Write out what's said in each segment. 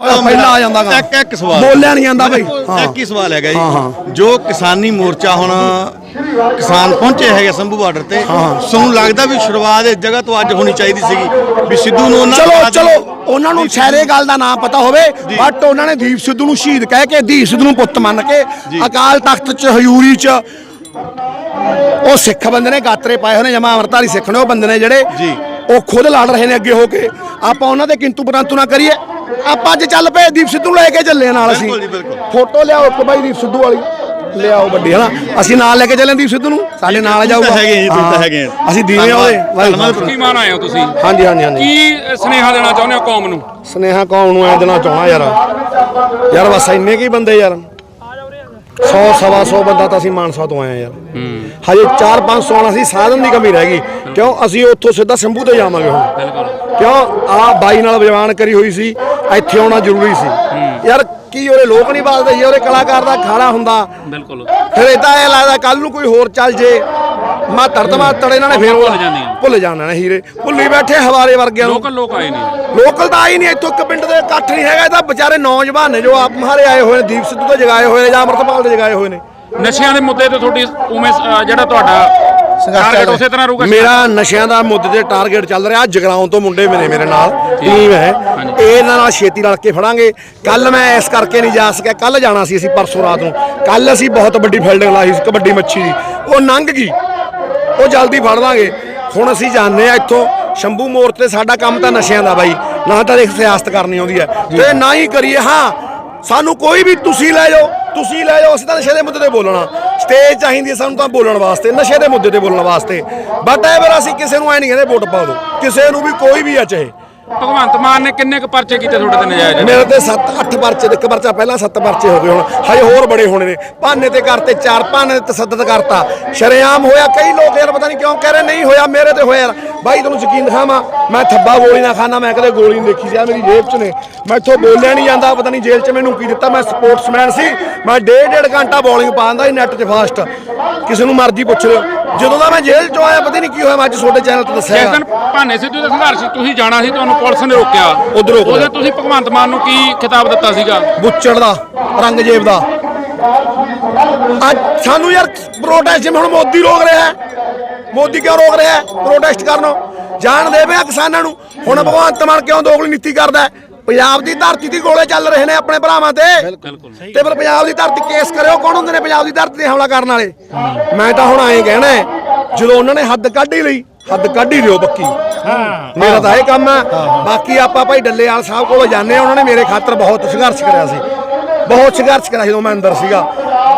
ਪਹਿਲਾਂ ਆ ਜਾਂਦਾ ਗਾ। ਇੱਕ ਇੱਕ ਸਵਾਲ। ਬੋਲਿਆ ਨਹੀਂ ਜਾਂਦਾ ਬਈ। ਹਾਂ ਇੱਕ ਹੀ। ਸਵਾਲ ਹੈਗਾ ਹਾਂ, ਜੀ। ਹਾਂ। ਜੋ ਕਿਸਾਨੀ ਮੋਰਚਾ ਹੁਣ ਕਿਸਾਨ ਪਹੁੰਚੇ ਹੈਗੇ ਸੰਭੂ ਬਾਰਡਰ ਤੇ ਤੁਹਾਨੂੰ ਲੱਗਦਾ ਵੀ ਸ਼ੁਰੂਆਤ ਇਸ ਜਗ੍ਹਾ ਤੋਂ ਅੱਜ ਹੋਣੀ ਚਾਹੀਦੀ ਸੀਗੀ। ਵੀ ਸਿੱਧੂ ਨੂੰ ਉਹਨਾਂ ਚਲੋ ਚਲੋ। ਉਹਨਾਂ ਨੂੰ ਸ਼ਾਇਰੇ ਗੱਲ ਦਾ ਨਾਮ ਪਤਾ ਹੋਵੇ ਬਟ ਉਹਨਾਂ ਨੇ ਦੀਪ ਸਿੱਧੂ ਨੂੰ ਸ਼ਹੀਦ ਕਹਿ ਕੇ ਦੀਪ ਸਿੱਧੂ ਨੂੰ ਪੁੱਤ ਮੰਨ ਕੇ ਅਕਾਲ ਤਖਤ 'ਚ ਹਯੂਰੀ 'ਚ ਉਹ ਸਿੱਖ ਬੰਦੇ ਨੇ ਗਾਤਰੇ ਪਾਏ ਹੋਏ ਨੇ ਜਮਾ ਅਮਰਤਾਰੀ ਸਿੱਖ ਨੇ ਉਹ ਬੰਦੇ ਨੇ ਜਿਹੜੇ ਜੀ। ਉਹ ਖੁਦ ਲੜ ਰਹੇ ਨੇ ਅੱਗੇ ਹੋ ਕੇ। ਆਪਾਂ ਉਹਨਾਂ ਦੇ ਕਿੰਤੂ ਪਰੰਤੂ ਨਾ ਕਰੀਏ। ਆਪਾਂ ਅੱਜ ਚੱਲ ਪਏ ਦੀਪ ਸਿੱਧੂ ਲੈ ਕੇ ਚੱਲੇ ਨਾਲ ਅਸੀਂ। ਬਿਲਕੁਲ ਜੀ, ਬਿਲਕੁਲ। ਫੋਟੋ ਲਿਆਓ ਇੱਕ ਬਾਈ ਦੀਪ ਸਿੱਧੂ ਵਾਲੀ। ਲਿਆਓ ਵੱਡੀ ਹਨਾ? ਅਸੀਂ ਨਾਲ ਲੈ ਕੇ ਚੱਲੇ ਦੀਪ ਸਿੱਧੂ ਨੂੰ। ਸਾਡੇ ਨਾਲ ਤੁਸੀਂ ਤਾਂ ਜਾਊਗਾ ਹੈਗੇ ਜੀ, ਤੁਸੀਂ ਤਾਂ। ਹੈਗੇ ਆ। ਅਸੀਂ ਦੀਵੇ ਧੰਨਵਾਦ, ਉਹਦੇ। ਧੰਨਵਾਦ। ਕੀ ਮਾਨ ਆਏ ਹੋ ਤੁਸੀਂ? ਹਾਂਜੀ ਹਾਂਜੀ ਹਾਂਜੀ। ਕੀ ਸੁਨੇਹਾ ਦੇਣਾ ਚਾਹੁੰਦੇ ਹੋ ਕੌਮ ਨੂੰ? ਸਨੇਹਾ ਕੌਣ ਨੂੰ ਐ ਦੇਣਾ ਚਾਹਣਾ ਯਾਰ। ਯਾਰ ਬਸ ਇੰਨੇ ਕੀ ਬੰਦੇ ਯਾਰ। 100 ਸਵਾ 100 ਬੰਦਾ ਤਾਂ ਅਸੀਂ ਮਾਨਸਾ ਤੋਂ ਆਏ ਆ ਯਾਰ। ਹਜੇ 4-500 ਆਣਾ ਸੀ ਸਾਧਨ ਦੀ ਕਮੀ ਰਹਿ ਗਈ। ਕਿਉਂ? ਅਸੀਂ ਉੱਥੋਂ ਸਿੱਧਾ ਸ਼ੰਭੂ ਤੇ ਜਾਵਾਂਗੇ ਹੁਣ। ਕਿਉਂ? ਆ ਬਾਈ ਨਾਲ ਵਿਵਾਨ ਕਰੀ ਹੋਈ ਸੀ ਇੱਥੇ ਆਉਣਾ ਜ਼ਰੂਰੀ ਸੀ। ਯਾਰ ਕੀ ਉਹਦੇ ਲੋਕ ਨਹੀਂ ਬਾਜ਼ਦੇ ਜੀ ਉਹਦੇ ਕਲਾਕਾਰ ਦਾ ਖਾਣਾ ਹੁੰਦਾ ਬਿਲਕੁਲ। ਫਿਰ ਇਦਾਂ ਇਹ ਲੱਗਦਾ ਕੱਲ ਨੂੰ ਕੋਈ ਹੋਰ ਚੱਲ ਜੇ। ਮਾ ਤਰਤਮਾ ਤੜੇ ਇਹਨਾਂ ਨੇ ਫੇਰ ਉਹ ਭੁੱਲ ਜਾਂਦੀਆਂ। ਭੁੱਲ ਜਾਣਾ ਨੇ ਹੀਰੇ। ਭੁੱਲੀ ਬੈਠੇ ਹਵਾਰੇ ਵਰਗਿਆਂ ਨੂੰ। ਲੋਕਲ ਲੋਕ ਆਏ ਨੇ ਲੋਕਲ ਤਾਂ ਆਈ ਨਹੀਂ ਇੱਥੋਂ ਇੱਕ ਪਿੰਡ ਦੇ ਇਕੱਠ ਨਹੀਂ ਹੈਗਾ ਇਹ ਤਾਂ ਵਿਚਾਰੇ ਨੌਜਵਾਨ ਨੇ ਜੋ ਆਪ ਮਹਾਰੇ ਆਏ ਹੋਏ ਨੇ ਦੀਪ ਸਿੱਧੂ ਤੋਂ ਜਗਾਏ ਹੋਏ ਨੇ ਜਾਂ ਅਮਰਤਪਾਲ ਦੇ ਜਗਾਏ ਹੋਏ ਨੇ। ਨਸ਼ਿਆਂ ਦੇ ਮੁੱਦੇ ਤੇ ਤੁਹਾਡੀ ਉਵੇਂ ਅ, ਜਿਹੜਾ ਤੁਹਾਡਾ ਟਾਰਗੇਟ ਉਸੇ ਤਰ੍ਹਾਂ ਰਹੂਗਾ ਮੇਰਾ ਨਸ਼ਿਆਂ ਦਾ ਮੁੱਦੇ ਤੇ ਟਾਰਗੇਟ ਚੱਲ ਰਿਹਾ ਜਗਰਾਉਂ ਤੋਂ ਮੁੰਡੇ ਮਿਲੇ ਮੇਰੇ ਨਾਲ ਟੀਮ ਹੈ। ਇਹ ਇਹਨਾਂ ਨਾਲ ਛੇਤੀ ਰਲ ਕੇ ਫੜਾਂਗੇ। ਕੱਲ ਮੈਂ ਇਸ ਕਰਕੇ ਨਹੀਂ ਜਾ ਸਕਿਆ ਕੱਲ ਜਾਣਾ ਸੀ ਅਸੀਂ ਪਰਸੋਂ ਰਾਤ ਨੂੰ। ਕੱਲ ਅਸੀਂ ਬਹੁਤ ਵੱਡੀ ਫੀਲਡਿੰਗ ਲਾਈ ਸੀ ਕਬੱਡੀ ਮੱਛੀ ਦੀ। ਉਹ ਲੰਘ ਗਈ। ਉਹ ਜਲਦੀ ਫੜ ਲਾਂਗੇ। ਹੁਣ ਅਸੀਂ ਜਾਣਦੇ ਆ ਇੱਥੋਂ। ਸ਼ੰਭੂ ਮੋਰਚੇ ਤੇ ਸਾਡਾ ਕੰਮ ਤਾਂ ਨਸ਼ਿਆਂ ਦਾ ਬਾਈ। ਨਾ ਤਾਂ ਦੇਖ ਸਿਆਸਤ ਕਰਨੀ ਆਉਂਦੀ ਹੈ। ਤੇ ਨਾ ਹੀ ਕਰੀਏ ਹਾਂ ਸਾਨੂੰ ਕੋਈ ਵੀ ਤੁਸੀਂ ਲੈ ਜਾਓ ਤੁਸੀਂ ਲੈ ਜਾਓ ਅਸੀਂ ਤਾਂ ਨਸ਼ੇ ਦੇ ਮੁੱਦੇ ਤੇ ਬੋਲਣਾ। ਸਟੇਜ ਚਾਹੀਦੀ ਹੈ ਸਾਨੂੰ ਤਾਂ ਬੋਲਣ ਵਾਸਤੇ ਨਸ਼ੇ ਦੇ ਮੁੱਦੇ ਤੇ ਬੋਲਣ ਵਾਸਤੇ। ਬਟ ਫਿਰ ਅਸੀਂ ਕਿਸੇ ਨੂੰ ਐ ਨਹੀਂ ਕਹਿੰਦੇ ਵੋਟ ਪਾ ਦਿਓ। ਕਿਸੇ ਨੂੰ ਵੀ ਕੋਈ ਵੀ ਆ ਚਾਹੇ। ਭਗਵੰਤ ਮਾਨ ਨੇ ਕਿੰਨੇ ਕੁ ਪਰਚੇ ਕੀਤੇ ਤੁਹਾਡੇ ਤੇ ਨਜਾਇਜ਼? ਮੇਰੇ ਤੇ 7-8 ਪਰਚੇ ਇੱਕ ਪਰਚਾ ਪਹਿਲਾਂ 7 ਪਰਚੇ ਹੋ ਗਏ ਹੁਣ। ਹਜੇ ਹੋਰ ਬੜੇ ਹੋਣੇ ਨੇ। ਭਾਨੇ ਤੇ ਕਰਤੇ, ਚਾਰ ਭਾਨੇ ਤੇ ਤਸੱਦਦ ਕਰਤਾ। ਸ਼ਰੇਆਮ ਹੋਇਆ, ਕਈ ਲੋਕ ਯਾਰ ਪਤਾ ਨਹੀਂ ਕਿਉਂ ਕਹਿ ਰਹੇ, ਨਹੀਂ ਹੋਇਆ, ਮੇਰੇ ਤੇ ਹੋਇਆ ਬਾਈ ਤੁਹਾਨੂੰ ਯਕੀਨ ਦਿਖਾਵਾਂ ਮੈਂ ਥੱਬਾ ਗੋਲੀ ਨਾ ਖਾਣਾ ਮੈਂ ਕਦੇ ਗੋਲੀ ਨਹੀਂ ਦੇਖੀ ਸੀ ਆ ਮੇਰੀ ਜੇਬ 'ਚ ਨੇ। ਮੈਂ ਇੱਥੋਂ ਬੋਲਿਆ ਨਹੀਂ ਜਾਂਦਾ ਪਤਾ ਨਹੀਂ ਜੇਲ੍ਹ 'ਚ ਮੈਨੂੰ ਕੀ ਦਿੱਤਾ ਮੈਂ ਸਪੋਰਟਸਮੈਨ ਸੀ ਮੈਂ ਡੇਢ ਡੇਢ ਘੰਟਾ ਬੋਲਿੰਗ ਪਾਉਂਦਾ ਸੀ ਨੈਟ 'ਚ ਫਾਸਟ। ਕਿਸੇ ਨੂੰ ਮਰਜ਼ੀ ਪੁੱਛ ਲਿਓ। ਜਦੋਂ ਦਾ ਮੈਂ ਜੇਲ੍ਹ 'ਚੋਂ ਆਇਆ ਪਤਾ ਨਹੀਂ ਕੀ ਹੋਇਆ ਮੈਂ ਅੱਜ ਤੁਹਾਡੇ ਚੈਨਲ ਤੇ ਜਿਸ ਦੱਸਿਆ। ਦਿਨ ਭਾਨੇ ਸਿੱਧੂ ਦੇ ਸੰਘਰਸ਼ ਤੁਸੀਂ ਜਾਣਾ ਸੀ ਤੁਹਾਨੂੰ ਪੁਲਿਸ ਨੇ ਰੋਕਿਆ। ਉੱਧਰੋਂ ਰੋਕ ਲਿਆ। ਉਹਦੇ ਤੁਸੀਂ ਭਗਵੰਤ ਮਾਨ ਨੂੰ ਕੀ ਖਿਤਾਬ ਦਿੱਤਾ ਸੀਗਾ? ਬੁੱਚੜ ਦਾ ਰੰਗਜੇਬ ਦਾ। ਅੱਜ ਸਾਨੂੰ ਯਾਰ ਪ੍ਰੋਟੈਸਟ ਜਿਵੇਂ ਹੁਣ ਮੋਦੀ ਰੋਕ ਰਿਹਾ ਹੈ। ਮੋਦੀ ਕਿਉਂ ਰੋਕ ਰਿਹਾ ਹੈ ਪ੍ਰੋਟੈਸਟ ਕਰਨੋਂ? ਜਾਣ ਦੇ ਪਿਆ ਕਿਸਾਨਾਂ ਨੂੰ? ਹੁਣ ਭਗਵੰਤ ਮਾਨ ਕਿਉਂ ਦੋਗਲੀ ਨੀਤੀ ਕਰਦਾ ਹੈ? ਪੰਜਾਬ ਦੀ ਧਰਤੀ ਦੀ ਗੋਲੇ ਚੱਲ ਰਹੇ ਨੇ ਆਪਣੇ ਭਰਾਵਾਂ ਤੇ। ਬਿਲਕੁਲ। ਤੇ ਫਿਰ ਪੰਜਾਬ ਦੀ ਧਰਤੀ ਕੇਸ ਕਰਿਓ ਕੌਣ ਹੁੰਦੇ ਨੇ ਪੰਜਾਬ ਦੀ ਧਰਤੀ ਤੇ ਹਮਲਾ ਕਰਨ ਵਾਲੇ? ਮੈਂ ਤਾਂ ਹੁਣ ਐਂ ਕਹਿਣਾ ਹੈ, ਜਦੋਂ ਉਹਨਾਂ ਨੇ ਹੱਦ ਕੱਢ ਹੀ ਲਈ ਹੱਦ ਕੱਢ ਹੀ ਲਿਓ ਪੱਕੀ। ਮੇਰਾ ਤਾਂ ਇਹ ਕੰਮ ਹੈ ਬਾਕੀ ਆਪਾਂ ਭਾਈ ਡੱਲੇਵਾਲ ਸਾਹਿਬ ਕੋਲ ਜਾਂਦੇ ਆ ਉਹਨਾਂ ਨੇ ਮੇਰੇ ਖਾਤਰ ਬਹੁਤ ਸੰਘਰਸ਼ ਕਰਿਆ ਸੀ। ਬਹੁਤ ਸੰਘਰਸ਼ ਕਰਿਆ ਜਦੋਂ ਮੈਂ ਅੰਦਰ ਸੀਗਾ।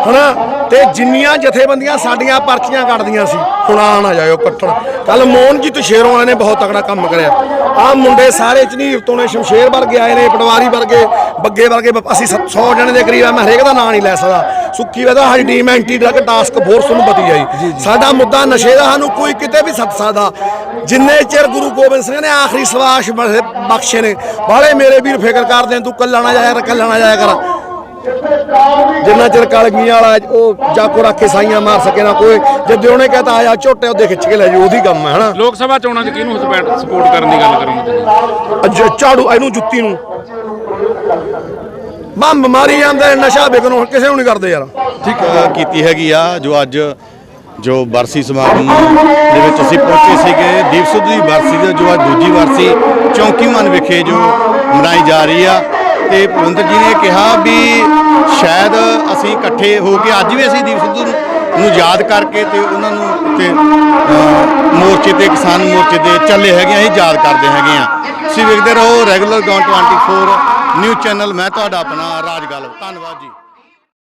ਹਨਾ? ਤੇ ਜਿੰਨੀਆਂ ਜਥੇਬੰਦੀਆਂ ਸਾਡੀਆਂ ਪਰਚੀਆਂ ਕੱਢਦੀਆਂ ਸੀ ਹੁਣ ਆ ਨਾ ਜਾਇਓ ਕੱਟਣ ਕੱਲ ਮੋਹਨਜੀਤ ਸ਼ੇਰੋਂ ਵਾਲੇ ਨੇ ਬਹੁਤ ਤਕੜਾ ਕੰਮ ਕਰਿਆ। ਆਹ ਮੁੰਡੇ ਸਾਰੇ ਝਨੀਰ ਤੋਂ ਨੇ ਸ਼ਮਸ਼ੇਰ ਵਰਗੇ ਆਏ ਨੇ ਪਟਵਾਰੀ ਵਰਗੇ ਬੱਗੇ ਵਰਗੇ ਅਸੀਂ 100 ਜਣੇ ਦੇ ਕਰੀਬ ਆ ਮੈਂ ਹਰੇਕ ਦਾ ਨਾਂ ਨਹੀਂ ਲੈ ਸਕਦਾ। ਸੁੱਕੀ ਵੇਦਾ ਸਾਡੀ team anti drug task force ਨੂੰ ਪਤੀ ਆਈ ਸਾਡਾ ਮੁੱਦਾ ਨਸ਼ੇ ਦਾ ਸਾਨੂੰ ਕੋਈ ਕਿਤੇ ਵੀ ਸੱਤ ਸਕਦਾ। ਜਿੰਨੇ ਚਿਰ ਗੁਰੂ ਗੋਬਿੰਦ ਸਿੰਘ ਨੇ ਆਖਰੀ ਸਵਾਸ ਬਖਸ਼ੇ ਨੇ ਬਾਲੇ ਮੇਰੇ ਵੀਰ ਫਿਕਰ ਕਰਦੇ ਤੂੰ ਕੱਲਾ ਨਾ ਜਾਇਆ ਕਰ ਕੱਲਾ ਨਾ ਜਾਇਆ ਕਰ। ਜਿੰਨਾ ਚਿਰ ਕਲਗੀਆਂ ਵਾਲਾ ਉਹ ਜਾਕੋ ਰੱਖ ਕੇ ਸਾਈਆਂ ਮਾਰ ਸਕੇ ਨਾ ਕੋਈ ਜਦ ਉਹਨੇ ਕਹਤਾ ਆਇਆ ਝੋਟੇ ਉਹਦੇ ਖਿੱਚ ਕੇ ਲੈ ਜੀ ਉਹਦੀ ਕੰਮ ਹੈ ਹਨਾ? ਲੋਕ ਸਭਾ ਚੋਣਾਂ 'ਚ ਕਿਹਨੂੰ ਸਪੋਰਟ ਕਰਨ ਦੀ ਗੱਲ ਕਰੋਗੇ ਅੱਜ ਝਾੜੂ ਇਹਨੂੰ ਜੁੱਤੀ ਨੂੰ। ਬੰਬ ਮਾਰੀ ਜਾਂਦੇ ਨਸ਼ਾ ਵਿਕਣ ਹੁਣ ਕਿਸੇ ਨੂੰ ਨਹੀਂ ਕਰਦੇ ਯਾਰ। ਠੀਕ ਕੀਤੀ ਹੈਗੀ ਆ ਜੋ ਅੱਜ ਜੋ ਬਰਸੀ ਸਮਾਗਮ ਦੇ ਵਿੱਚ ਅਸੀਂ ਪਹੁੰਚੇ ਸੀਗੇ। ਦੀਪ ਸਿੱਧੂ ਦੀ ਬਰਸੀ ਦਾ ਜੋ ਅੱਜ ਦੂਜੀ ਬਰਸੀ ਚੌਂਕੀ ਮਨ ਵਿਖੇ ਜੋ ਮਨਾਈ ਜਾ ਰਹੀ ਆ। ਤੇ ਭਵਿੰਦਰ ਜੀ ਨੇ ਕਿਹਾ ਵੀ ਸ਼ਾਇਦ ਅਸੀਂ ਇਕੱਠੇ ਹੋ ਕੇ ਅੱਜ ਵੀ ਅਸੀਂ ਦੀਪ ਸਿੱਧੂ ਨੂੰ ਯਾਦ ਕਰਕੇ ਤੇ ਉਹਨਾਂ ਨੂੰ ਤੇ ਮੋਰਚੇ ਤੇ, ਕਿਸਾਨ ਮੋਰਚੇ ਤੇ ਚੱਲੇ ਹੈਗੇ ਆ, ਅਸੀਂ ਯਾਦ ਕਰਦੇ ਹੈਗੇ ਆ। ਤੁਸੀਂ ਵੇਖਦੇ ਰਹੋ, ਰੈਗੂਲਰ ਗੌਨ 24 ਨਿਊਜ਼ ਚੈਨਲ, ਮੈਂ ਤੁਹਾਡਾ ਆਪਣਾ ਰਾਜ ਗੱਲ ਧੰਨਵਾਦ ਜੀ।